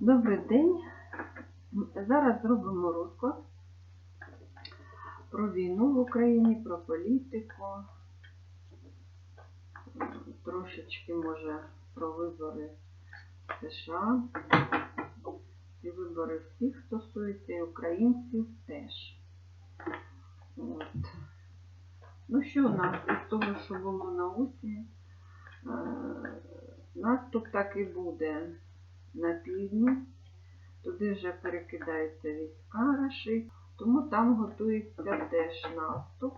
Добрий день. Зараз зробимо розклад про війну в Україні, про політику, трошечки, може, про вибори США. Ці вибори всіх стосуються і українців теж. От. Ну що у нас із того, що було на осінь? Е, Наступ так і буде на півдні. Туди вже перекидаються війська раши, тому там готується теж наступ.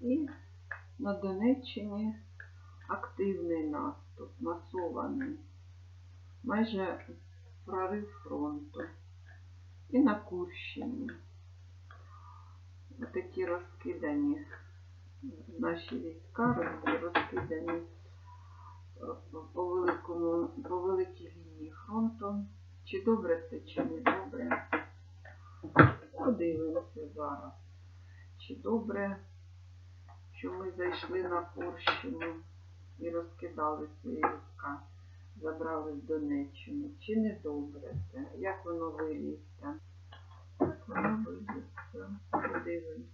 І на Донеччині активний наступ, масований. Майже прорив фронту. І на Курщині. Отакі розкидані наші війська, розкидані по великому, по великій лінії фронту. Чи добре це, чи не добре. Подивимося зараз. Чи добре, що ми зайшли на Курщину і розкидали свої війська, забрали в Донеччину. Чи не добре це? Як воно виліться? Як воно виліться? Подивимося.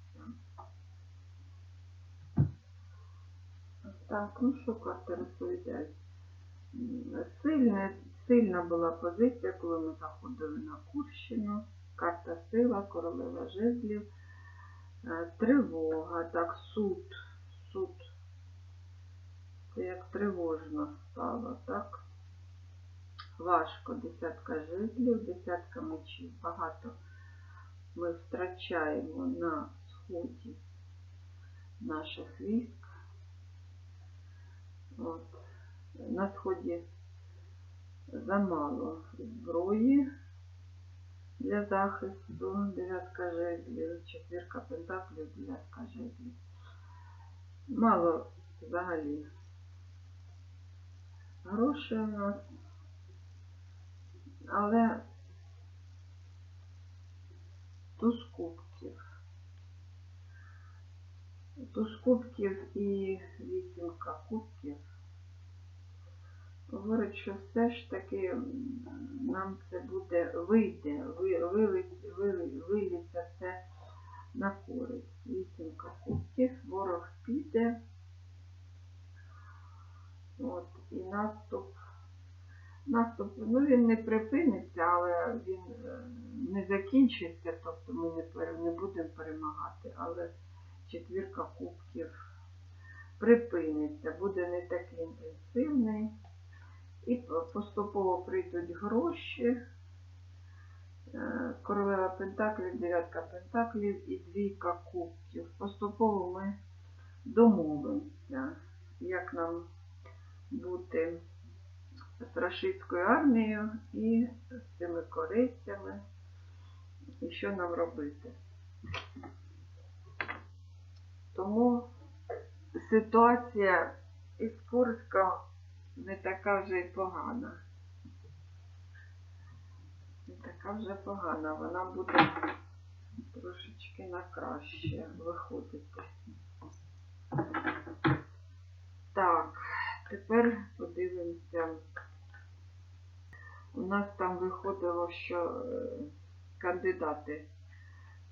Так, ну що карти розповідають? М, Сильна, була позиція, коли ми заходили на Курщину. Карта сила, королева жезлів, е, тривога, так, суд, суд. Це як тривожно стало, так? Важко, десятка жезлів, десятка мечів. Багато ми втрачаємо на сході наших військ. От. На сході замало зброї для захисту, дев'ятка жезлів, четвірка пентаклів, дев'ятка жезлів. Мало взагалі грошей у нас, але туз кубків. Туз кубків і вісімка кубків говорить, що все ж таки нам це буде вийде, виліться це на користь. Вісімка кубків, ворог піде. От, і наступ. Наступ, ну він не припиниться, але він е, не закінчиться, тобто ми не, не будемо перемагати, але четвірка кубків припиниться, буде не такий інтенсивний. І поступово прийдуть гроші. Е, Королева Пентаклів, дев'ятка Пентаклів і двійка кубків. Поступово ми домовимося, як нам бути з рашистською армією і з цими корейцями, і що нам робити. Тому ситуація із Курськом не така вже й погана. Не така вже погана, вона буде трошечки на краще виходити. Так, тепер подивимося. У нас там виходило, що е, кандидати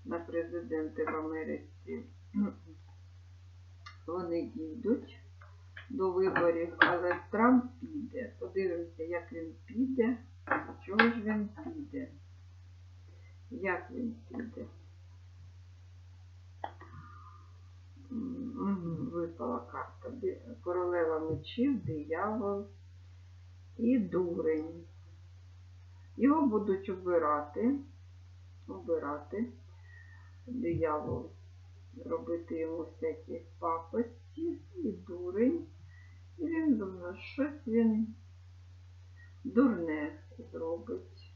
на президенти в Америці вони дійдуть до виборів, але Трамп піде. Подивимося, як він піде. Чого ж він піде? Як він піде? Випала карта. Королева мечів, диявол і дурень. Його будуть обирати. Обирати. Диявол. Робити йому всякі пакості і дурень. І він думає, щось він дурне зробить.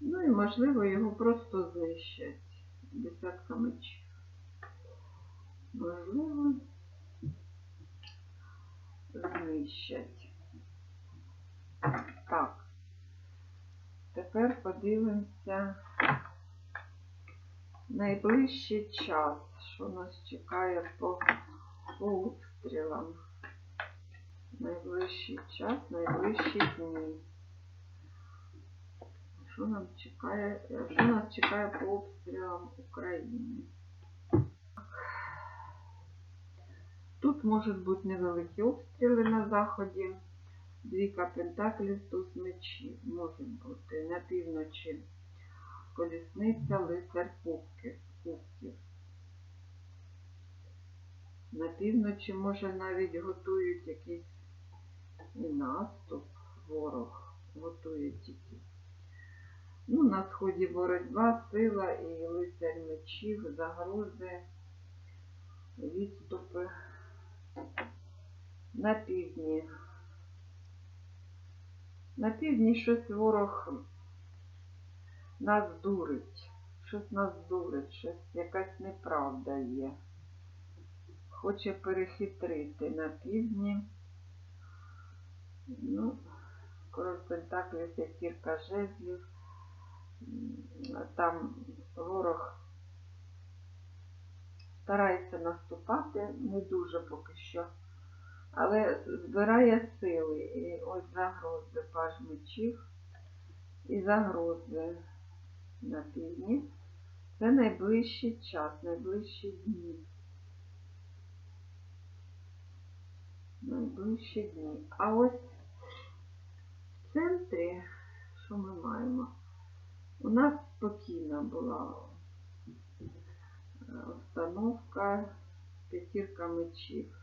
Ну і, можливо, його просто знищать десятка мечів. Можливо, знищать. Так. Тепер подивимося найближчий час, що нас чекає по, обстрілам. Найближчий час, найближчі дні. Що нам чекає, що нас чекає по обстрілам України? Тут можуть бути невеликі обстріли на заході. Двійка пентаклів, туз мечів можуть бути на півночі. Колісниця, лицар кубків. На півночі, може, навіть готують якийсь і наступ, ворог готує тільки. Ну, на сході боротьба, сила і лицар мечів, загрози, відступи. На півдні. На півдні щось ворог нас дурить. Щось нас дурить, щось якась неправда є. Хоче перехитрити на півдні. Ну, король Пентаклів, п'ятірка жезлів. Там ворог старається наступати, не дуже поки що. Але збирає сили. І ось загрози паж мечів і загрози на півдні. Це найближчий час, найближчі дні. Найближчі дні. А ось в центрі, що ми маємо? У нас спокійна була е, обстановка, п'ятірка мечів,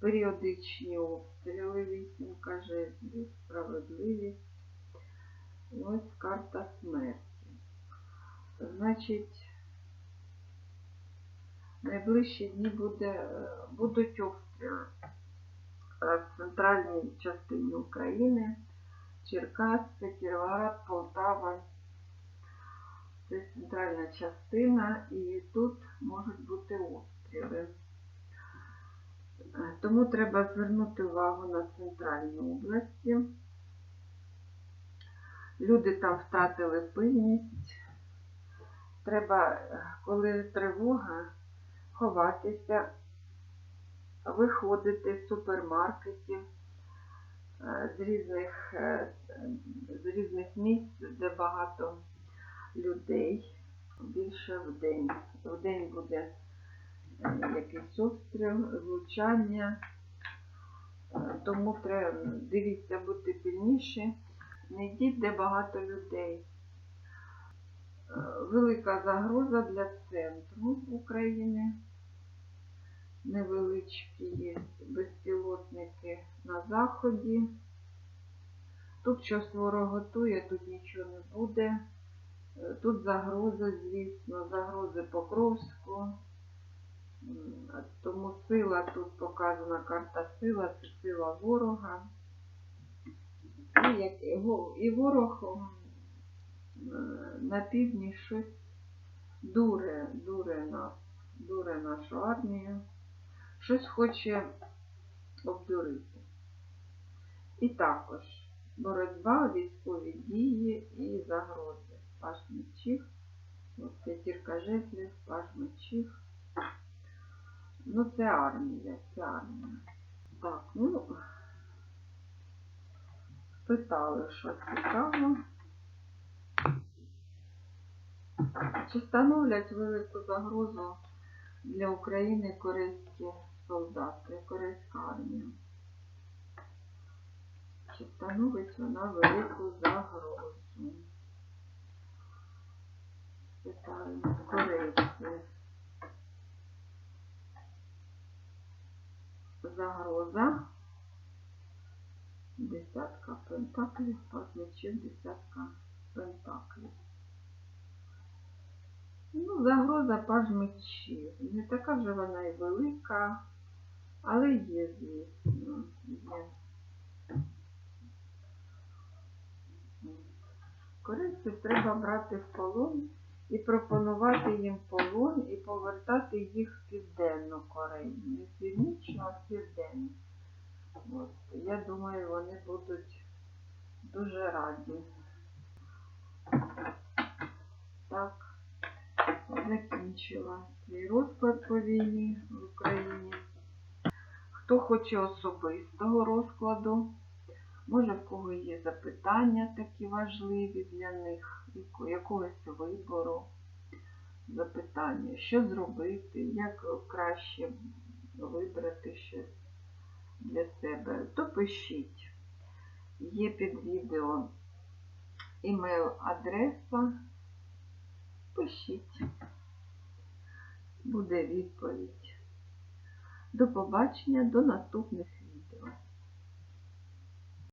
періодичні обстріли, вісімка жезлів, справедливість. І ось карта смерті. Значить, найближчі дні буде, е, будуть обстріли в центральній частині України, Черкаси, Кіровоград, Полтава. Це центральна частина, і тут можуть бути обстріли. Е, Тому треба звернути увагу на центральні області. Люди там втратили пильність. Треба, е, коли тривога, ховатися, виходити супермаркетів, е, з різних, е, з різних місць, де багато людей, більше в день. В день буде е, якийсь обстріл, влучання, тому треба, дивіться, будьте пильніші, не йдіть, де багато людей. Велика загроза для центру України. Невеличкі безпілотники на заході. Тут щось ворог готує, тут нічого не буде. Е, Тут загрози, звісно, загрози Покровську. Тому сила тут показана карта сила, це сила ворога. І, як, і ворог е, на півдні щось дуре, дуре нас, дуре нашу армію, щось хоче обдурити. І також боротьба, військові дії і загрози. Паш мечів, п'ятірка жезлів, паш мечів. Ну, це армія, це армія. Так, ну, питали, що цікаво. Чи становлять велику загрозу для України корейські солдати, корейська армія? Чи становить вона велику загрозу? Питаємо корейці. Загроза. Десятка пентаклів, пас десятка пентаклів. Ну, загроза паж мечів. Не така вже вона і велика, але є, звісно, є. Корейців треба брати в полон і пропонувати їм полон і повертати їх в Південну Корею. Не в північну, а в південну. От. Я думаю, вони будуть дуже раді. Так, закінчила свій розклад по війні в Україні. Хто хоче особистого розкладу, може в кого є запитання такі важливі для них, якогось вибору, запитання, що зробити, як краще вибрати щось для себе, то пишіть. Є під відео імейл-адреса. Пишіть. Буде відповідь. До побачення, до наступних